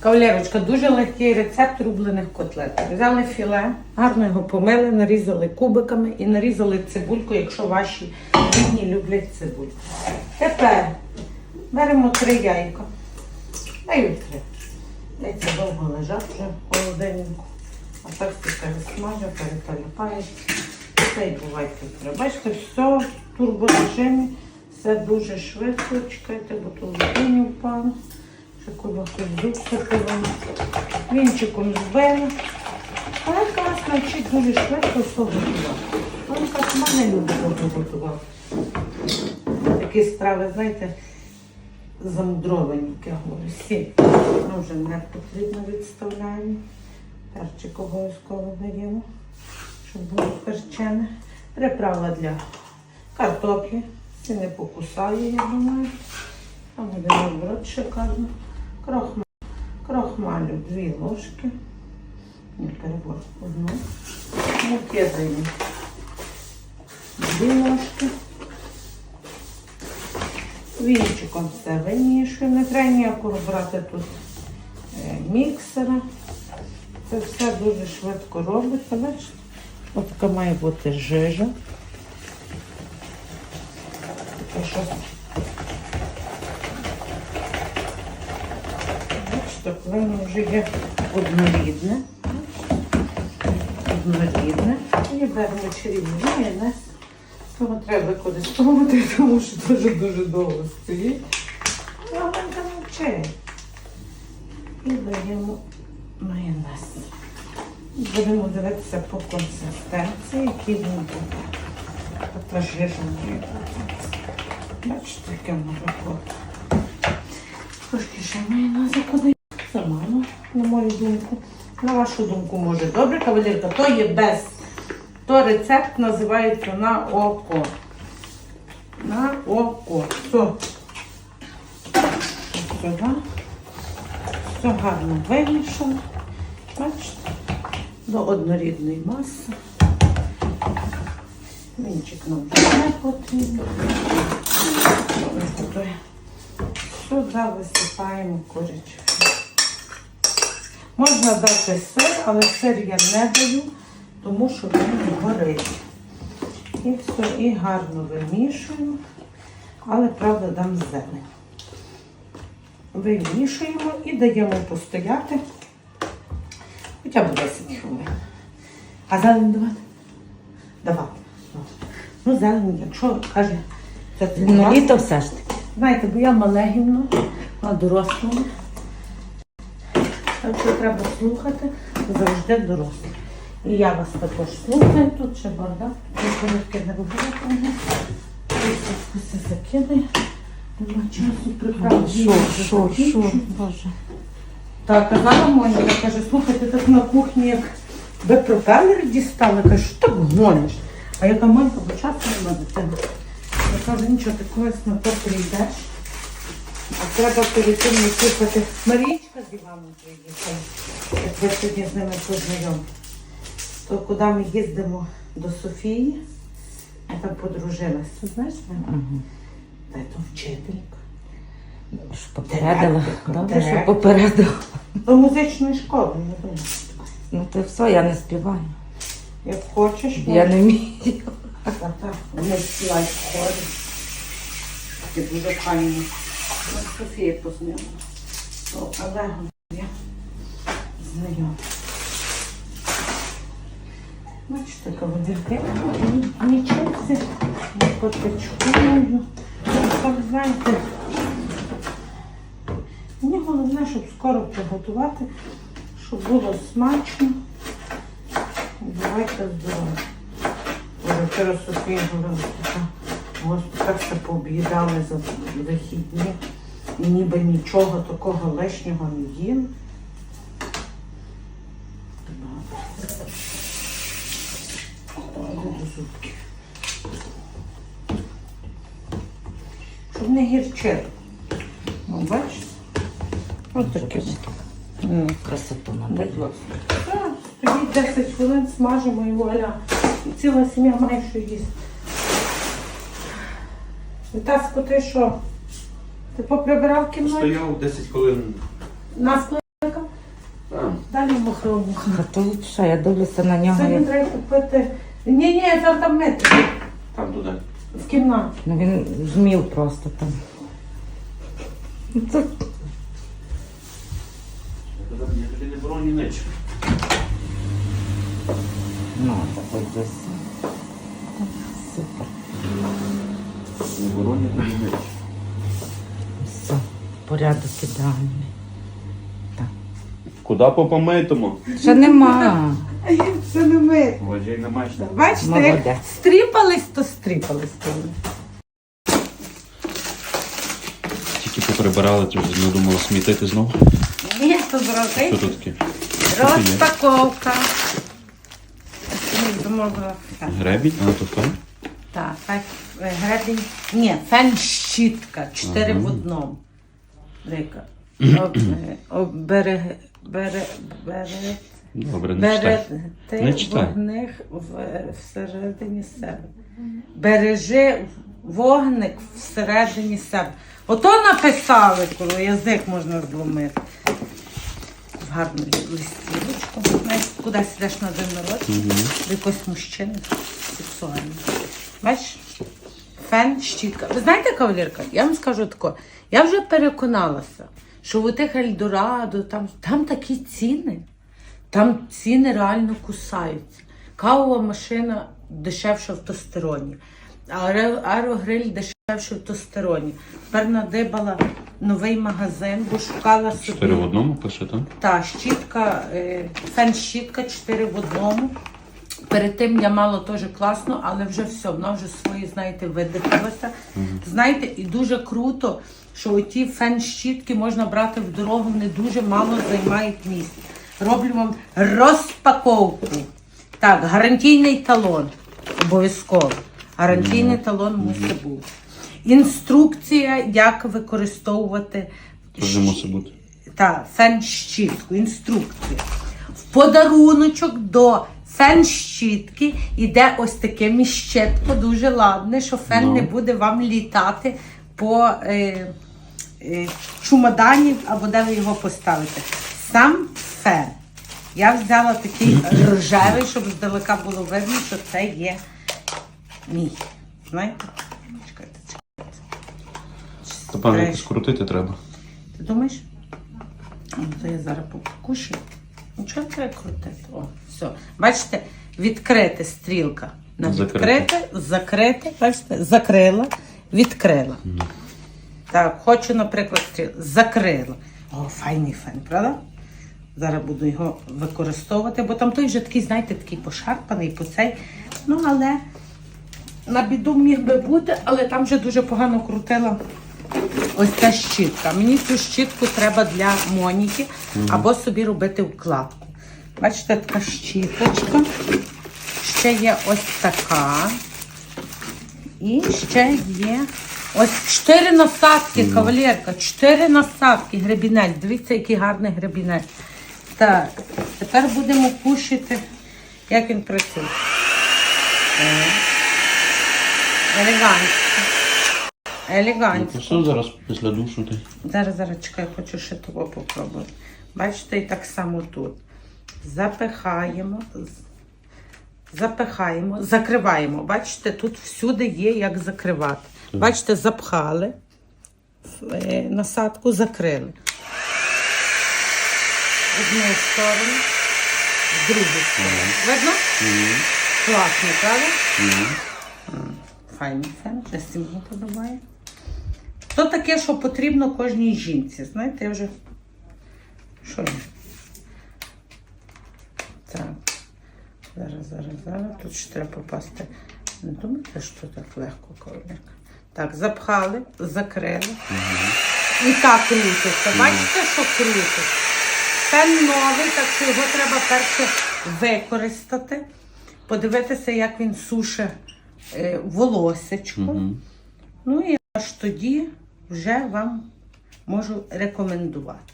Кавалерочка, дуже легкий рецепт рублених котлет. Взяли філе, гарно його помили, нарізали кубиками і нарізали цибульку, якщо ваші рідні люблять цибульку. Тепер беремо три яйка. Даю три. Яйця довго лежать вже в холодильнику. А так все пересмажу, перепаліпаю. Все і бувайте три. Бачите, все в турборежимі, все дуже швидко. Чекайте, бо то в впало. Кубаху висипала. Вінчиком збила. Але класно вчить дуже швидко все готувати. Вона сама не любить готувати. Такі страви, знаєте, замудровані, як я говорю. Сіль. Нам вже не потрібно відставляємо. Перчик обов'язково даємо, щоб було перчене. Приправа для картоплі. Це не покусає, я думаю. Там буде наоборот шикарно. Крохмаль. Крохмалю дві ложки. Ні, перебор. Одну. Муки даємо. Дві ложки. Вінчиком все вимішуємо. Не треба ніякого брати тут е, міксера. Це все дуже швидко робиться. Бачите? Ось має бути жижа. Щось. Бачите, коли воно вже є однорідне. Однорідне. І беремо майонез. Його треба використовувати, тому що дуже дуже довго стоїть. А він там вчить. І даємо майонез. Будемо дивитися по консистенції, який він буде. Тобто бути. Бачите, яке може бути. Трошки ще майонезу куди. Мало, на мою думку. На вашу думку, може. Добре, кавалерка, то є без. То рецепт називається на око. На око. Все. Сюди. Все гарно вимішано. Бачите? До однорідної маси. Вінчик нам не потрібен. Сюди висипаємо куряче. Можна дати сир, але сир я не даю, тому що він горить. І все, і гарно вимішуємо, але правда дам зелень. Вимішуємо і даємо постояти хоча б 10 хвилин. А зелень давати? Давати. Ну, зелень, якщо каже, це Ну, літо все ж таки. Знаєте, бо я мале гімно, а дорослому. Так що треба слухати завжди дорослих. І я вас також слухаю, тут ще бардак, велике не робила. Все закидаю. Нема часу приправи. Що, що, що, боже. Так, казала Моніка, каже, слухай, ти так на кухні, як би пропелер дістала, каже, що так гониш? А яка Монька, бо часу нема дитина. Я кажу, нічого, ти колись на то прийдеш. Треба перед тим не слухати. Марічка з Іваном приїхала, як ви сьогодні з ними познайомі. То куди ми їздимо до Софії, я там подружилася. Знаєш, мене? Та й то вчителька. Попередила. Добре, що попередила. До музичної школи, не думаю. Ну то все, я не співаю. Як хочеш, Я не вмію. Так, так, співають в хорі. Це дуже файно. Софія познайомила. Я знайома. Бачите, кавалерки, ні чипси, ні потечкою. Так, знаєте, мені головне, щоб скоро приготувати, щоб було смачно. І Бувайте здорові. Вчора Софія говорила, така, Господи, так все пооб'їдали за вихідні. І ніби нічого такого лишнього не зубків. Щоб не гірчило. Ну, бачите? Ось таке. Красоту надає. Тоді 10 хвилин смажимо і вуаля. І ціла сім'я має що їсти. Вітаско, ти що? Ти поприбирав кімнату? Стояв 10 хвилин. Нас кликав? Далі махрову. А то що, я дивлюся на нього. Сьогодні Як... треба купити. Ні, ні, там там метр. Там туди. В кімнаті. Ну він змів просто там. Ну, Це... Я тобі не беру ні нич. Ну, ось десь. Не беру ні. Все, порядок ідеальний. Куди по помитому? Ще нема. А я все не мити. Воджей не маєш. Бачите, Молодець. як стріпались, то стріпались. Тільки поприбирали, ти вже не думала смітити знову. Ні, то Що тут таке? Розпаковка. Фен. Гребінь? А, то фен? Так, так, е. Ні, фен щітка. Чотири в одному. Рика. Об, е, оберег, бере, бере, Добре, не читай. Не читай. вогник в, всередині себе. Бережи вогник всередині себе. Ото написали, коли язик можна зломити. Гарну листівочку. Знаєш, кудись йдеш на день народження, до якогось мужчини сексуального. Бачиш? Фен, щітка. Ви знаєте, кавалерка, я вам скажу тако, я вже переконалася, що у тих Ельдорадо, там, там такі ціни. Там ціни реально кусаються. Кавова машина дешевша в тостероні, аерогриль дешевше в тостероні. Тепер надибала новий магазин, бо шукала собі. Чотири в одному пише, так? Та, щітка, е, фен-щітка 4 в одному. Перед тим я мала теж класно, але вже все, вона вже свої, знаєте, видихалася. Знаєте, і дуже круто, що оті фен-щітки можна брати в дорогу, вони дуже мало займають місця. Роблю вам розпаковку. Так, гарантійний талон. Обов'язково. Гарантійний талон мусить бути. Інструкція, як використовувати бути. та фен-щітку, інструкція. В подаруночок до фен-щітки йде ось таке міщетко, дуже ладне, що фен Ну. не буде вам літати по е, е, чумодані або де ви його поставите. Сам фен. Я взяла такий рожевий, щоб здалека було видно, що це є мій. Знаєте? Чекайте, чекайте. То певно Треш. якось крутити треба. Ти думаєш? Ну, то я зараз покушаю. Нічого не треба крутити. О, все. Бачите, відкрити стрілка. На відкрите, закрити, бачите, закрила, відкрила. Так, хочу, наприклад, стріл. Закрила. О, файний фен, правда? Зараз буду його використовувати, бо там той вже такий, знаєте, такий пошарпаний по цей. Ну, але на біду міг би бути, але там вже дуже погано крутила ось ця щітка. Мені цю щітку треба для Моніки або собі робити вкладку. Бачите, така щіточка. Ще є ось така. І ще є ось чотири насадки, кавалерка. Чотири насадки, гребінець. Дивіться, який гарний гребінець. Так, тепер будемо кушати, як він працює. Е. Елегантно. Елегантно. що зараз після душу ти? Зараз, зараз чекай, хочу ще того попробувати. Бачите, і так само тут. Запихаємо, запихаємо, закриваємо. Бачите, тут всюди є як закривати. Бачите, запхали е, насадку, закрили. Одну сторону, в другу сторону. Видно? Класно, правда? Файний фен, вже всім подобає. То таке, що потрібно кожній жінці. Знаєте, я вже. Що? я? Так. Зараз, зараз, зараз. Тут ще треба попасти. Не думайте, що так легко кавалерка. Так, запхали, закрили. І так крутиться. Бачите, що крутиться? Фен новий, так що його треба перше використати, подивитися, як він суше е, волосечко. Ну і аж тоді вже вам можу рекомендувати.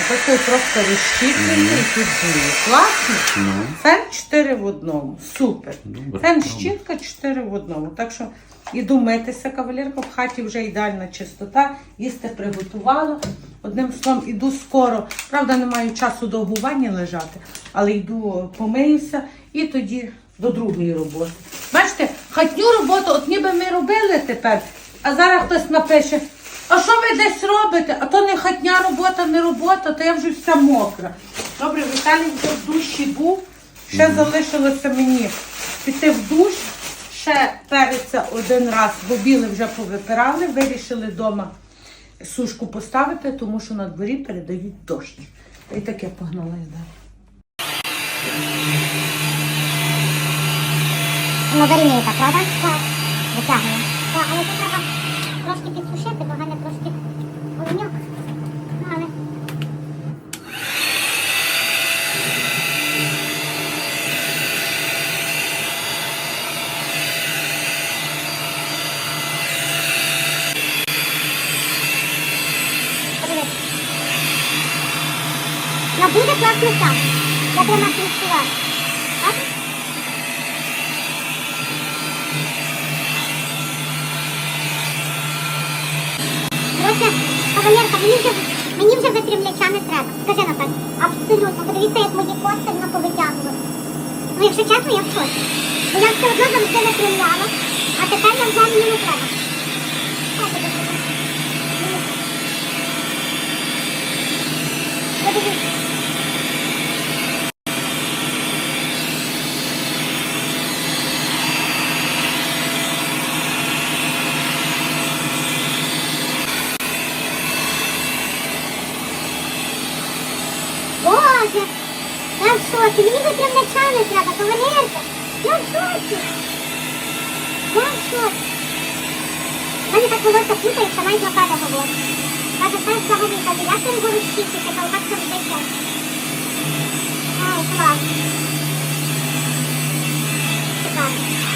Ось той просто розщіплений і тут діє. Класно? Ну. Фен 4 в одному. Супер. Добре, Фен добре. щітка 4 в одному. Так що іду митися, кавалерка, в хаті вже ідеальна чистота. Їсти приготувала. Одним словом, іду скоро. Правда, не маю часу довго в ванні лежати, але йду помиюся і тоді до другої роботи. Бачите, хатню роботу, от ніби ми робили тепер, а зараз хтось напише. А що ви десь робите? А то не хатня робота, не робота, то я вже вся мокра. Добре, Віталій вже в душі був. Ще залишилося мені піти в душ, ще переться один раз, бо біли вже повипирали, вирішили вдома сушку поставити, тому що на дворі передають дощ. І таке погнала я далі. Варіє так, правда? Так. Витягує. Так, але тут треба трошки підсушити, бо в мене трошки огоньок. Ну, але... Подивись. Ну, буде класно там. Я прямо. Бачиш? Коротше, кавалерка, мені вже, мені вже випрямляча не треба. Скажи Наталь. Абсолютно. Подивіться, як мої кости воно повитягували. Ну, якщо чесно, я в шоці. Бо я все одно завжди випрямляла, а тепер я мені не треба. Ай, Боже, я в шокі, мені би прям начальник треба, кавалерка. Я в шокі. Я в шокі. У мене так волоса путається, навіть лопата говорить. Каже, так взагалі, каже, як ти не будеш чистити, коли так все вдається. Ай, клас.